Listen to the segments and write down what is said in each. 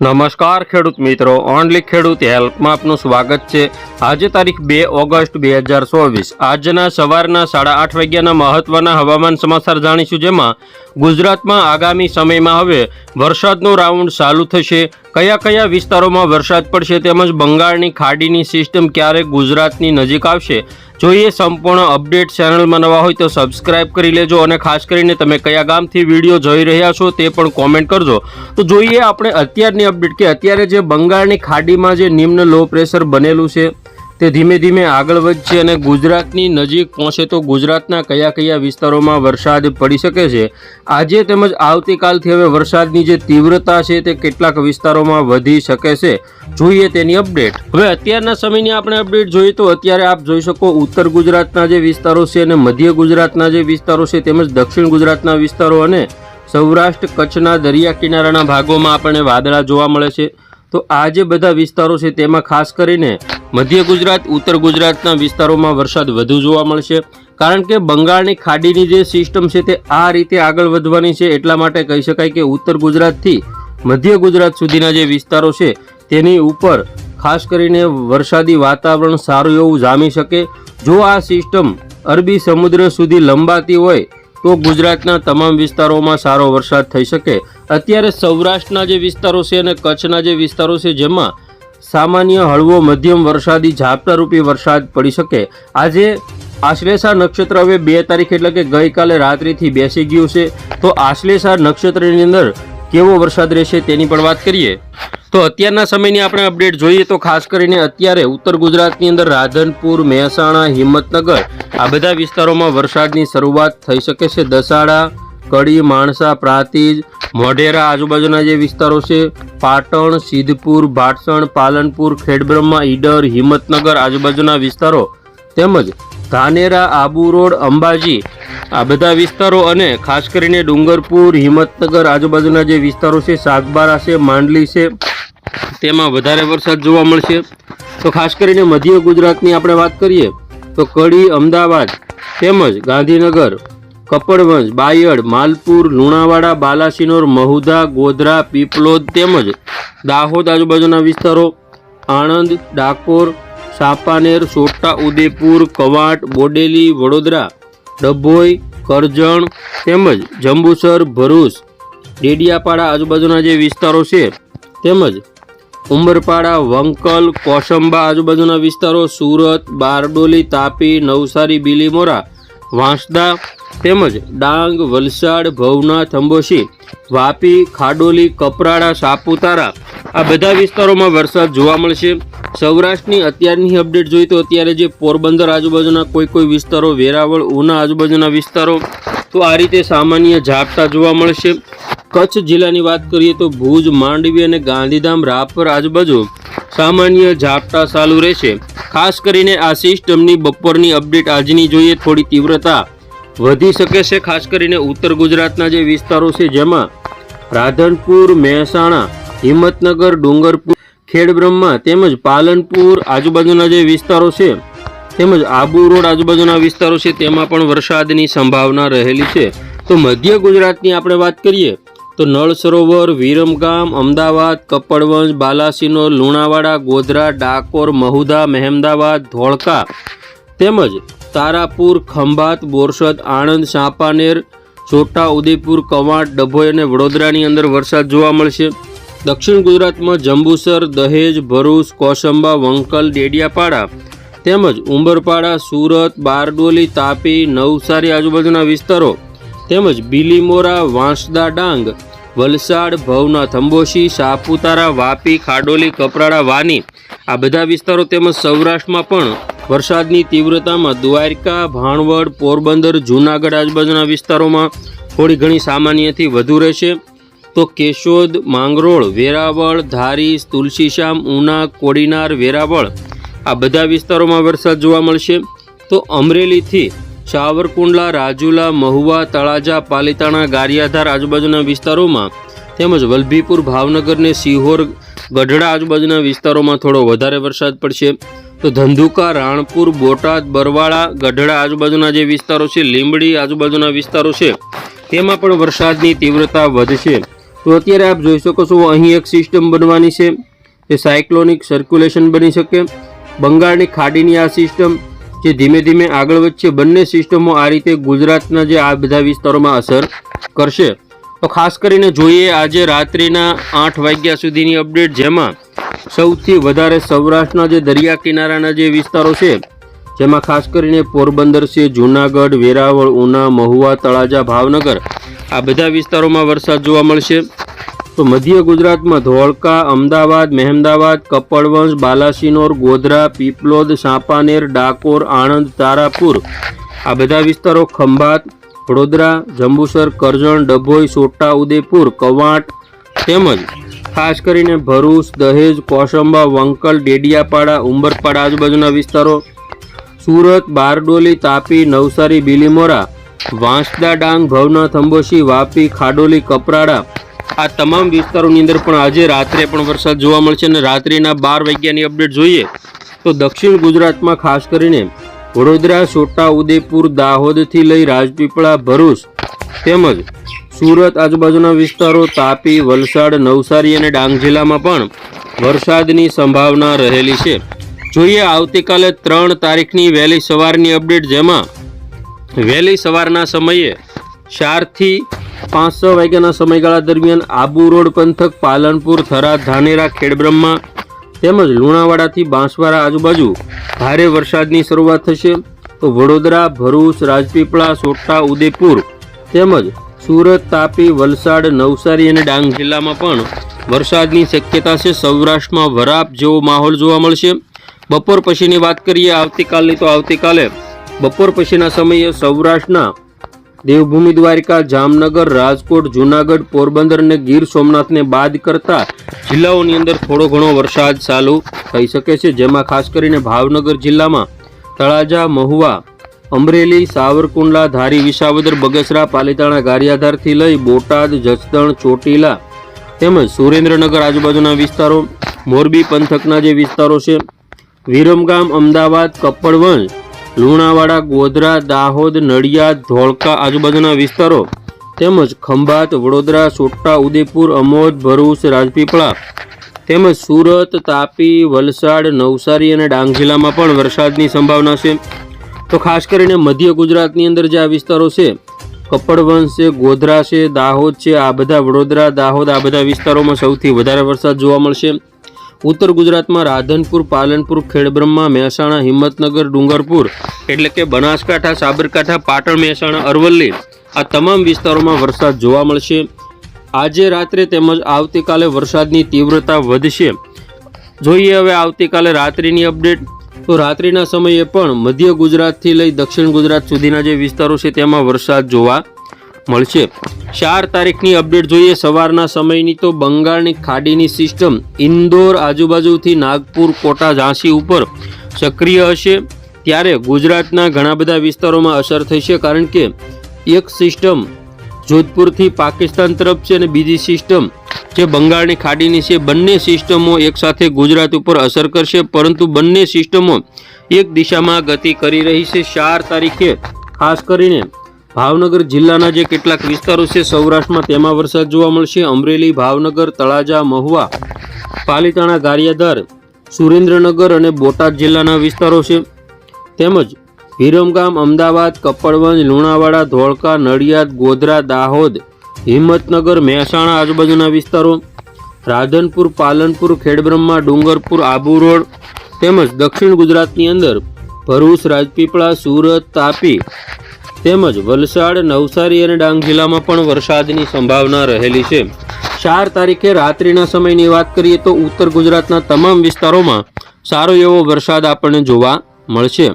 નમસ્કાર ખેડૂત મિત્રો, ઓનલી ખેડૂત હેલ્પમાં આપનું સ્વાગત છે. આજે તારીખ બે ઓગસ્ટ બે હજાર ચોવીસ. આજના સવારના સાડા આઠ વાગ્યાના મહત્વના હવામાન સમાચાર જાણીશું જેમાં ગુજરાતમાં આગામી સમયમાં હવે વરસાદનો રાઉન્ડ ચાલુ થશે. કયા કયા વિસ્તારોમાં વરસાદ પડશે તેમજ બંગાળની ખાડીની સિસ્ટમ ક્યારે ગુજરાતની નજીક આવશે? જોઈએ સંપૂર્ણ અપડેટ ચેનલમાં નવા હોય તો સબસ્ક્રાઇબ કરી લેજો અને ખાસ કરીને તમે કયા ગામથી વીડિયો જોઈ રહ્યા છો તે પણ કોમેન્ટ કરજો. તો જોઈએ આપણે અત્યારની અપડેટ કે અત્યારે જે બંગાળની ખાડીમાં જે નિમ્ન લો પ્રેશર બનેલું છે તે ધીમે ધીમે આગળ વધશે અને ગુજરાતની નજીક પહોંચે તો ગુજરાતના કયા કયા વિસ્તારોમાં વરસાદ પડી શકે છે? આજે તેમજ આવતીકાલથી હવે વરસાદની જે તીવ્રતા છે તે કેટલાક વિસ્તારોમાં વધી શકે છે. જોઈએ તેની અપડેટ. હવે અત્યારના સમયની આપણે અપડેટ જોઈએ તો અત્યારે આપ જોઈ શકો ઉત્તર ગુજરાતના જે વિસ્તારો છે અને મધ્ય ગુજરાતના જે વિસ્તારો છે તેમજ દક્ષિણ ગુજરાતના વિસ્તારો અને સૌરાષ્ટ્ર કચ્છના દરિયા કિનારાના ભાગોમાં આપણને વાદળા જોવા મળે છે. તો આ જે બધા વિસ્તારો છે તેમાં ખાસ કરીને મધ્ય ગુજરાત, ઉત્તર ગુજરાતના વિસ્તારોમાં વરસાદ વધુ જોવા મળશે. કારણ કે બંગાળની ખાડીની જે સિસ્ટમ છે તે આ રીતે આગળ વધવાની છે. એટલા માટે કહી શકાય કે ઉત્તર ગુજરાતથી મધ્ય ગુજરાત સુધીના જે વિસ્તારો છે તેની ઉપર ખાસ કરીને વરસાદી વાતાવરણ સારું એવું જામી શકે. જો આ સિસ્ટમ અરબી સમુદ્ર સુધી લંબાતી હોય તો ગુજરાતના તમામ વિસ્તારોમાં સારો વરસાદ થઈ શકે. અત્યારે સૌરાષ્ટ્રના જે વિસ્તારો છે અને કચ્છના જે વિસ્તારો છે જેમાં સામાન્ય હળવો મધ્યમ વરસાદી ઝાપટારૂપી વરસાદ પડી શકે. આજે આશ્લેષા નક્ષત્ર હવે બે તારીખ એટલે કે ગઈકાલે રાત્રિથી બેસી ગયું છે. તો આશ્લેષા નક્ષત્રની અંદર કેવો વરસાદ રહેશે તેની પણ વાત કરીએ. તો અત્યારના સમયની આપણે અપડેટ જોઈએ તો ખાસ કરીને અત્યારે ઉત્તર ગુજરાતની અંદર રાધનપુર, મહેસાણા, હિંમતનગર આ બધા વિસ્તારોમાં વરસાદની શરૂઆત થઈ શકે છે. દસાડા, કડી, માણસા, પ્રાંતિજ, મોઢેરા આજુબાજુના જે વિસ્તારો છે, પાટણ, સિદ્ધપુર, ભાટસણ, પાલનપુર, ખેડબ્રહ્મા, ઈડર, હિંમતનગર આજુબાજુના વિસ્તારો તેમજ ધાનેરા, આબુ રોડ, અંબાજી આ બધા વિસ્તારો અને ખાસ કરીને ડુંગરપુર, હિંમતનગર આજુબાજુના જે વિસ્તારો છે, સાગબારા છે, માંડલી છે, તેમાં વધારે વરસાદ જોવા મળશે. તો ખાસ કરીને મધ્ય ગુજરાતની આપણે વાત કરીએ, તો કડી, અમદાવાદ તેમજ ગાંધીનગર, કપડવંજ, બાયડ, માલપુર, લુણાવાડા, બાલાસિનોર, મહુધા, ગોધરા, પીપલોદ તેમજ દાહોદ આજુબાજુના વિસ્તારો, આણંદ, ડાકોર સાપાનેર, સોટા ઉદેપુર કવાંટ, બોડેલી, વડોદરા, ડભોઈ, કરજણ તેમજ જંબુસર, ભરૂચ, ડેડિયાપાડા આજુબાજુના જે વિસ્તારો છે તેમજ ઉંબરપાડા વંકલ, કોસંબા આજુબાજુના વિસ્તારો, સુરત, બારડોલી, તાપી, નવસારી, બીલીમોરા વાંસદા તેમજ ડાંગ, વલસાડ ભવનાથ અંબોશી વાપી, ખાડોલી, કપરાડા, સાપુતારા આ બધા વિસ્તારોમાં વરસાદ જોવા મળશે. સૌરાષ્ટ્રની અત્યારની અપડેટ જોઈએ તો અત્યારે જે પોરબંદર આજુબાજુના કોઈ કોઈ વિસ્તારો, વેરાવળ, ઉના આજુબાજુના વિસ્તારો, તો આ રીતે સામાન્ય ઝાપટા જોવા મળશે. કચ્છ જિલ્લાની વાત કરીએ તો ભુજ, માંડવી અને ગાંધીધામ, રાપર આજુબાજુ સામાન્ય ઝાપટા ચાલુ રહેશે. ખાસ કરીને આ સિસ્ટમની બપોરની અપડેટ આજની જોઈએ થોડી તીવ્રતા વધી શકે છે, ખાસ કરીને ઉત્તર ગુજરાતના જે વિસ્તારો છે, જેમાં રાધનપુર, મહેસાણા, હિંમતનગર, ડુંગરપુર, ખેડબ્રહ્મા તેમજ પાલનપુર આજુબાજુના જે વિસ્તારો છે, તેમજ આબુ રોડ આજુબાજુના વિસ્તારો છે, તેમાં પણ વરસાદની સંભાવના રહેલી છે. તો મધ્ય ગુજરાતની આપણે વાત કરીએ તો નળ સરોવર, વિરમગામ, અમદાવાદ, કપડવંજ, બાલાસિનોર, લુણાવાડા, ગોધરા, ડાકોર, મહુધા, મહેમદાવાદ, ધોળકા તેમજ તારાપુર, ખંભાત, બોરસદ, આણંદ, સાપાનેર છોટા ઉદયપુર કવાંટ, ડભોઈ અને વડોદરાની અંદર વરસાદ જોવા મળશે. દક્ષિણ ગુજરાતમાં જંબુસર, દહેજ, ભરૂચ, કોસંબા, વંકલ, ડેડિયાપાડા તેમજ ઉંબરપાડા, સુરત, બારડોલી, તાપી, નવસારી આજુબાજુના વિસ્તારો તેમજ બીલીમોરા, વાંસદા ડાંગ, વલસાડ ભવનાથ અંબોશી સાપુતારા, વાપી, ખાડોલી, કપરાડા, વાની આ બધા વિસ્તારો તેમજ સૌરાષ્ટ્રમાં પણ વરસાદની તીવ્રતામાં દ્વારકા, ભાણવડ, પોરબંદર, જૂનાગઢ આજુબાજુના વિસ્તારોમાં થોડી ઘણી સામાન્યથી વધુ રહેશે. તો કેશોદ, માંગરોળ, વેરાવળ ધારી તુલસીશ્યામ, ઉના, કોડીનાર, વેરાવળ આ બધા વિસ્તારોમાં વરસાદ જોવા મળશે. તો અમરેલીથી સાવરકુંડલા રાજુલા, મહુવા, તળાજા, પાલીતાણા, ગારિયાધાર આજુબાજુના વિસ્તારોમાં તેમજ વલભીપુર, ભાવનગર ને સિહોર, ગઢડા આજુબાજુના વિસ્તારોમાં થોડો વધારે વરસાદ પડશે. તો ધંધુકા, રાણપુર, બોટાદ, બરવાળા, ગઢડા આજુબાજુના જે વિસ્તારો છે, લીંબડી આજુબાજુના વિસ્તારો છે, તેમાં પણ વરસાદની તીવ્રતા વધશે. તો અત્યારે આપ જોઈ શકો છો, અહીં એક સિસ્ટમ બનવાની છે. તે સાયક્લોનિક સર્ક્યુલેશન બની શકે. બંગાળની ખાડીની આ સિસ્ટમ જે ધીમે ધીમે આગળ વધશે. બંને સિસ્ટમો આ રીતે ગુજરાતના જે આ બધા વિસ્તારોમાં અસર કરશે. તો ખાસ કરીને જોઈએ આજે રાત્રિના આઠ વાગ્યા સુધીની અપડેટ, જેમાં સૌથી વધારે સૌરાષ્ટ્રના જે દરિયા કિનારાના જે વિસ્તારો છે, જેમાં ખાસ કરીને પોરબંદર છે, જૂનાગઢ, વેરાવળ, ઉના, મહુવા, તળાજા, ભાવનગર, આ બધા વિસ્તારોમાં વરસાદ જોવા મળશે. તો મધ્ય ગુજરાતમાં ધોળકા, અમદાવાદ, મહેમદાવાદ, કપડવંશ, બાલાસિનોર, ગોધરા, પીપલોદ, સાંપાનેર, ડાકોર, આણંદ, તારાપુર. આ બધા વિસ્તારો ખંભાત, વડોદરા, જંબુસર, કરજણ, ડભોઈ, સોટા ઉદેપુર કવાંટ તેમજ ખાસ કરીને ભરૂચ, દહેજ, કોસંબા, વંકલ, ડેડિયાપાડા, ઉંબરપાડા આજુબાજુના વિસ્તારો. સુરત, બારડોલી, તાપી, નવસારી, બિલીમોરા, વાંસદા ડાંગ ભવના થંબોશી વાપી, ખાડોલી, કપરાડા આ તમામ વિસ્તારોની અંદર પણ આજે રાત્રે પણ વરસાદ જોવા મળશે અને રાત્રિના બાર વાગ્યાની અપડેટ જોઈએ તો દક્ષિણ ગુજરાતમાં ખાસ કરીને વડોદરા, છોટા ઉદેપુર દાહોદથી લઈ રાજપીપળા, ભરૂચ તેમજ સુરત આજુબાજુના વિસ્તારો તાપી, વલસાડ, નવસારી અને ડાંગ જિલ્લામાં પણ વરસાદની સંભાવના રહેલી છે. જોઈએ આવતીકાલે ત્રણ તારીખની વહેલી સવારની અપડેટ જેમાં વહેલી સવારના સમયે ચારથી પાંચ છ વાગ્યાના સમયગાળા દરમિયાન આબુ રોડ પંથક, પાલનપુર થરાદ ધાનેરા, ખેડબ્રહ્મા તેમજ લુણાવાડાથી બાંસવાડા આજુબાજુ ભારે વરસાદની શરૂઆત થશે. તો વડોદરા, ભરૂચ, રાજપીપળા, સોટા ઉદેપુર તેમજ સુરત, તાપી, વલસાડ, નવસારી અને ડાંગ જિલ્લામાં પણ વરસાદની શક્યતા છે. સૌરાષ્ટ્રમાં વરાપ જેવો માહોલ જોવા મળશે. બપોર પછીની વાત કરીએ, આવતીકાલની. તો આવતીકાલે બપોર પછીના સમયે સૌરાષ્ટ્રના દેવભૂમિ દ્વારિકા, જામનગર, રાજકોટ, જૂનાગઢ, પોરબંદર અને ગીર સોમનાથને બાદ કરતા જિલ્લાઓની અંદર થોડો ઘણો વરસાદ ચાલુ થઈ શકે છે, જેમાં ખાસ કરીને ભાવનગર જિલ્લામાં તળાજા, મહુવા, અમરેલી, સાવરકુંડલા, ધારી, વિસાવદર, બગસરા, પાલીતાણા, ગારિયાધારથી લઈ બોટાદ, જસદણ, ચોટીલા તેમજ સુરેન્દ્રનગર આજુબાજુના વિસ્તારો, મોરબી પંથકના જે વિસ્તારો છે, વિરમગામ, અમદાવાદ કપ્પડવંશ લુણાવાડા, ગોધરા, દાહોદ, નડિયાદ, ધોળકા આજુબાજુના વિસ્તારો તેમજ ખંભાત, વડોદરા સોટા ઉદેપુર અમોદ, ભરૂચ, રાજપીપળા તેમજ સુરત, તાપી, વલસાડ, નવસારી અને ડાંગ જિલ્લામાં પણ વરસાદની સંભાવના છે. તો ખાસ કરીને મધ્ય ગુજરાતની અંદર જે આ વિસ્તારો છે, કપડવંશ છે, ગોધરા છે, દાહોદ છે, આ બધા વડોદરા, દાહોદ, આ બધા વિસ્તારોમાં સૌથી વધારે વરસાદ જોવા મળશે. ઉત્તર ગુજરાતમાં રાધનપુર, પાલનપુર, ખેડબ્રહ્મા, મહેસાણા, હિંમતનગર, ડુંગરપુર એટલે કે બનાસકાંઠા, સાબરકાંઠા, પાટણ, મહેસાણા, અરવલ્લી આ તમામ વિસ્તારોમાં વરસાદ જોવા મળશે. આજે રાત્રે તેમજ આવતીકાલે વરસાદની તીવ્રતા વધશે. જોઈએ હવે આવતીકાલે રાત્રિની અપડેટ. તો રાત્રિના સમયે પણ મધ્ય ગુજરાતથી લઈ દક્ષિણ ગુજરાત સુધીના જે વિસ્તારો છે તેમાં વરસાદ જોવા મળશે. ચાર તારીખની અપડેટ જોઈએ. સવારના સમયની તો બંગાળની ખાડીની સિસ્ટમ ઇન્દોર આજુબાજુથી નાગપુર કોટા ઝાંસી ઉપર સક્રિય હશે. ત્યારે ગુજરાતના ઘણા બધા વિસ્તારોમાં અસર થશે કારણ કે એક સિસ્ટમ જોધપુરથી પાકિસ્તાન તરફ છે અને બીજી સિસ્ટમ જે બંગાળની ખાડીની છે. બંને સિસ્ટમો એકસાથે ગુજરાત ઉપર અસર કરશે, પરંતુ બંને સિસ્ટમો એક દિશામાં ગતિ કરી રહી છે. ચાર તારીખે ખાસ કરીને ભાવનગર જિલ્લાના જે કેટલાક વિસ્તારો છે, સૌરાષ્ટ્રમાં તેમાં વરસાદ જોવા મળશે. અમરેલી, ભાવનગર, તળાજા, મહુવા, પાલીતાણા, ગારિયાધાર, સુરેન્દ્રનગર અને બોટાદ જિલ્લાના વિસ્તારો છે. તેમજ વિરમગામ, અમદાવાદ, કપડવંજ, લુણાવાડા, ધોળકા, નડિયાદ, ગોધરા, દાહોદ, હિંમતનગર, મહેસાણા આજુબાજુના વિસ્તારો. રાધનપુર, પાલનપુર, ખેડબ્રહ્મા, ડુંગરપુર, આબુ રોડ તેમજ દક્ષિણ ગુજરાતની અંદર ભરૂચ, રાજપીપળા, સુરત, તાપી તેમજ વલસાડ, નવસારી અને ડાંગ જિલ્લામાં પણ વરસાદની સંભાવના રહેલી છે. ચાર તારીખે રાત્રિના સમયની વાત કરીએ તો ઉત્તર ગુજરાતના તમામ વિસ્તારોમાં સારો એવો વરસાદ આપણને જોવા મળશે.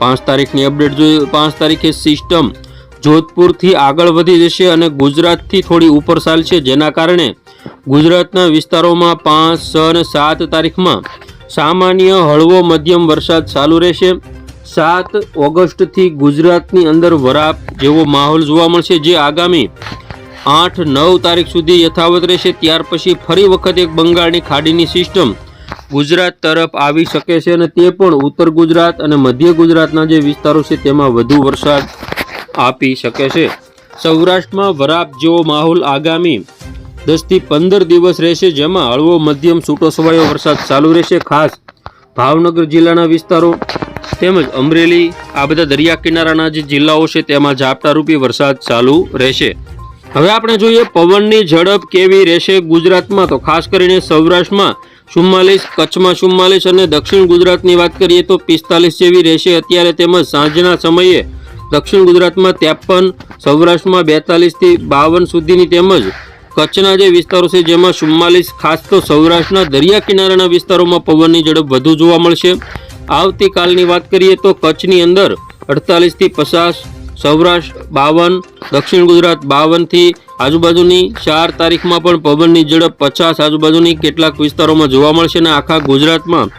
પાંચ તારીખની અપડેટ જોઈએ, પાંચ તારીખે સિસ્ટમ જોધપુરથી આગળ વધી જશે અને ગુજરાતથી થોડી ઉપર ચાલશે. જેના કારણે ગુજરાતના વિસ્તારોમાં પાંચ, છ અને સાત તારીખમાં સામાન્ય હળવો મધ્યમ વરસાદ ચાલુ રહેશે. સાત ઓગસ્ટથી ગુજરાતની અંદર વરાપ જેવો માહોલ જોવા મળશે જે આગામી આઠ નવ તારીખ સુધી યથાવત રહેશે. ત્યાર પછી ફરી વખત એક બંગાળની ખાડીની સિસ્ટમ ગુજરાત તરફ આવી શકે છે અને તે પણ ઉત્તર ગુજરાત અને મધ્ય ગુજરાતના જે વિસ્તારો છે તેમાં વધુ વરસાદ આપી શકે છે. સૌરાષ્ટ્રમાં વરાપ જેવો માહોલ આગામી દસથી પંદર દિવસ રહેશે, જેમાં હળવો મધ્યમ છૂટો છવાયો વરસાદ ચાલુ રહેશે. ખાસ ભાવનગર જિલ્લાના વિસ્તારો તેમજ અમરેલી, આ બધા દરિયા કિનારાના જે જિલ્લાઓ છે તેમાં ઝાપટારૂપી વરસાદ ચાલુ રહેશે. હવે આપણે જોઈએ પવનની ઝડપ કેવી રહેશે ગુજરાતમાં. તો ખાસ કરીને સૌરાષ્ટ્રમાં ચુમ્માલીસ, કચ્છમાં ચુમ્માલીસ અને દક્ષિણ ગુજરાતની વાત કરીએ તો પિસ્તાલીસ જેવી રહેશે. અત્યારે તેમજ સાંજના સમયે દક્ષિણ ગુજરાતમાં ત્રેપન, સૌરાષ્ટ્રમાં બેતાલીસથી બાવન સુધીની તેમજ કચ્છના જે વિસ્તારો છે જેમાં ચુમ્માલીસ, ખાસ તો સૌરાષ્ટ્રના દરિયા કિનારાના વિસ્તારોમાં પવનની ઝડપ વધુ જોવા મળશે. આવતીકાલની વાત કરીએ તો કચ્છની અંદર અડતાલીસથી પચાસ, સૌરાષ્ટ્ર બાવન, દક્ષિણ ગુજરાત બાવનથી આજુબાજુની ચાર તારીખમાં પણ પવનની ઝડપ પચાસ, આજુબાજુની કેટલાક વિસ્તારોમાં જોવા મળશે અને આખા ગુજરાતમાં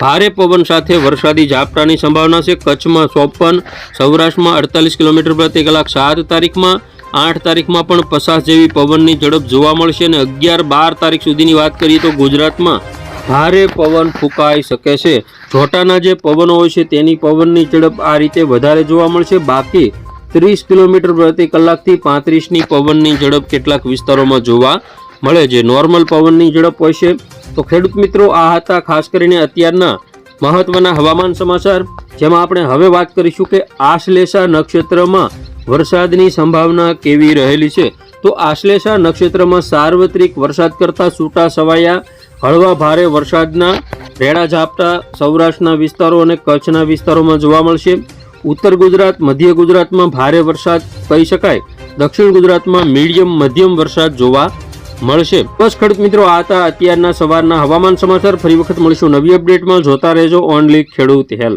ભારે પવન સાથે વરસાદી ઝાપટાની સંભાવના છે. કચ્છમાં ચોપન, સૌરાષ્ટ્રમાં અડતાલીસ કિલોમીટર પ્રતિ કલાક. સાત તારીખમાં, આઠ તારીખમાં પણ પચાસ જેવી પવનની ઝડપ જોવા મળશે અને અગિયાર, બાર તારીખ સુધીની વાત કરીએ તો ગુજરાતમાં ભારે પવન ફૂંકાઈ શકે છે. જોટાના જે પવનો હોય છે, તેની પવનની ઝડપ આ રીતે વધારે જોવા મળશે. બાકી ત્રીસ કિલોમીટર પ્રતિ કલાકથી પાંત્રીસની પવનની ઝડપ કેટલાક વિસ્તારોમાં જોવા મળે છે. નોર્મલ પવનની ઝડપ હોય છે. તો ખેડૂત મિત્રો, આ હતા ખાસ કરીને અત્યારના મહત્વના હવામાન સમાચાર, જેમાં આપણે હવે વાત કરીશું કે આશ્લેષા નક્ષત્રમાં વરસાદની સંભાવના કેવી રહેલી છે. તો આશ્લેષા નક્ષત્રમાં સાર્વત્રિક વરસાદ કરતાં છૂટા છવાયા હળવા ભારે વરસાદના રેડા ઝાપટા સૌરાષ્ટ્રના વિસ્તારો અને કચ્છના વિસ્તારોમાં જોવા મળશે. ઉત્તર ગુજરાત, મધ્ય ગુજરાતમાં ભારે વરસાદ કહી શકાય. દક્ષિણ ગુજરાતમાં મીડિયમ, મધ્યમ વરસાદ જોવા મળશે. બસ ખેડૂત મિત્રો, આ હતા અત્યારના સવારના હવામાન સમાચાર. ફરી વખત મળીશું નવી અપડેટમાં. જોતા રહેજો ઓનલી ખેડૂત હેલ્પ.